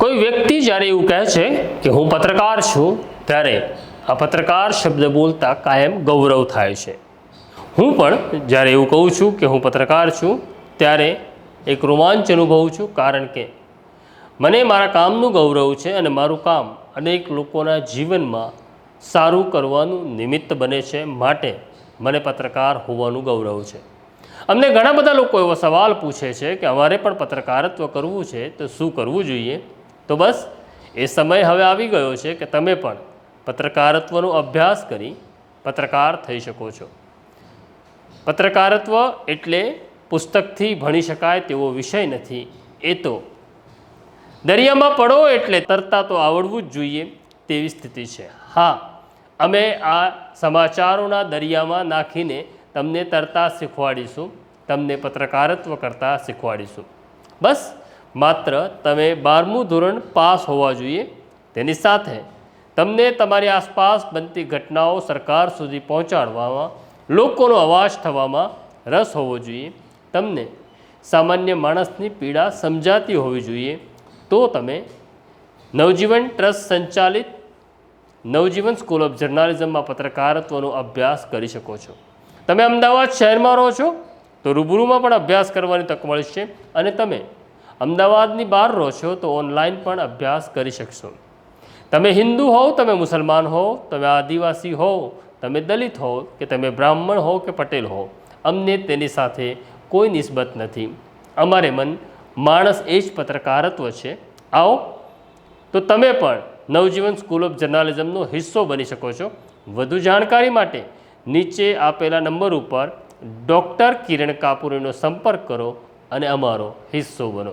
કોઈ વ્યક્તિ જ્યારે એવું કહે છે કે હું પત્રકાર છું, ત્યારે આ પત્રકાર શબ્દ બોલતા કાયમ ગૌરવ થાય છે. હું પણ જ્યારે એવું કહું છું કે હું પત્રકાર છું, ત્યારે એક રોમાંચ અનુભવું છું, કારણ કે મને મારા કામનું ગૌરવ છે અને મારું કામ અનેક લોકોના જીવનમાં સારું કરવાનું નિમિત્ત બને છે, માટે મને પત્રકાર હોવાનું ગૌરવ છે. અમને ઘણા બધા લોકો એવો સવાલ પૂછે છે કે અમારે પણ પત્રકારત્વ કરવું છે, તો શું કરવું જોઈએ? તો બસ, એ સમય હવે આવી ગયો છે કે તમે પણ પત્રકારત્વનો અભ્યાસ કરી પત્રકાર થઈ શકો છો. પત્રકારત્વ એટલે પુસ્તકથી ભણી શકાય તેવો વિષય નથી, એ તો દરિયામાં પડો એટલે તરતા તો આવડવું જ જોઈએ તેવી સ્થિતિ છે. હા, અમે આ સમાચારોના દરિયામાં નાખીને તમને તરતા શીખવાડીશું, તમને પત્રકારત્વ કરતાં શીખવાડીશું. બસ માત્ર તમે બારમું ધોરણ પાસ હોવા જોઈએ. તેની સાથે તમને તમારી આસપાસ બનતી ઘટનાઓ સરકાર સુધી પહોંચાડવામાં, લોકોનો અવાજ થવામાં રસ હોવો જોઈએ. તમને સામાન્ય માણસની પીડા સમજાતી હોવી જોઈએ. તો તમે નવજીવન ટ્રસ્ટ સંચાલિત નવજીવન સ્કૂલ ઓફ જર્નાલિઝમમાં પત્રકારત્વનો અભ્યાસ કરી શકો છો. તમે અમદાવાદ શહેરમાં રહો છો, તો રૂબરૂમાં પણ અભ્યાસ કરવાની તક મળશે અને તમે અમદાવાદની બહાર રહો છો તો ઓનલાઈન પણ અભ્યાસ કરી શકશો. તમે હિન્દુ હોવ, તમે મુસલમાન હોવ, તમે આદિવાસી હોવ, તમે દલિત હોવ કે તમે બ્રાહ્મણ હોવ કે પટેલ હોવ, અમને તેની સાથે કોઈ નિસ્બત નથી. અમારે મન માણસ એ જ પત્રકારત્વ છે. આવો. તો તમે પણ નવજીવન સ્કૂલ ઓફ જર્નાલિઝમનો હિસ્સો બની શકો છો. વધુ જાણકારી માટે નીચે આપેલા નંબર ઉપર ડૉક્ટર કિરણ કાપુરીનો સંપર્ક કરો અને અમારો હિસ્સો બનો.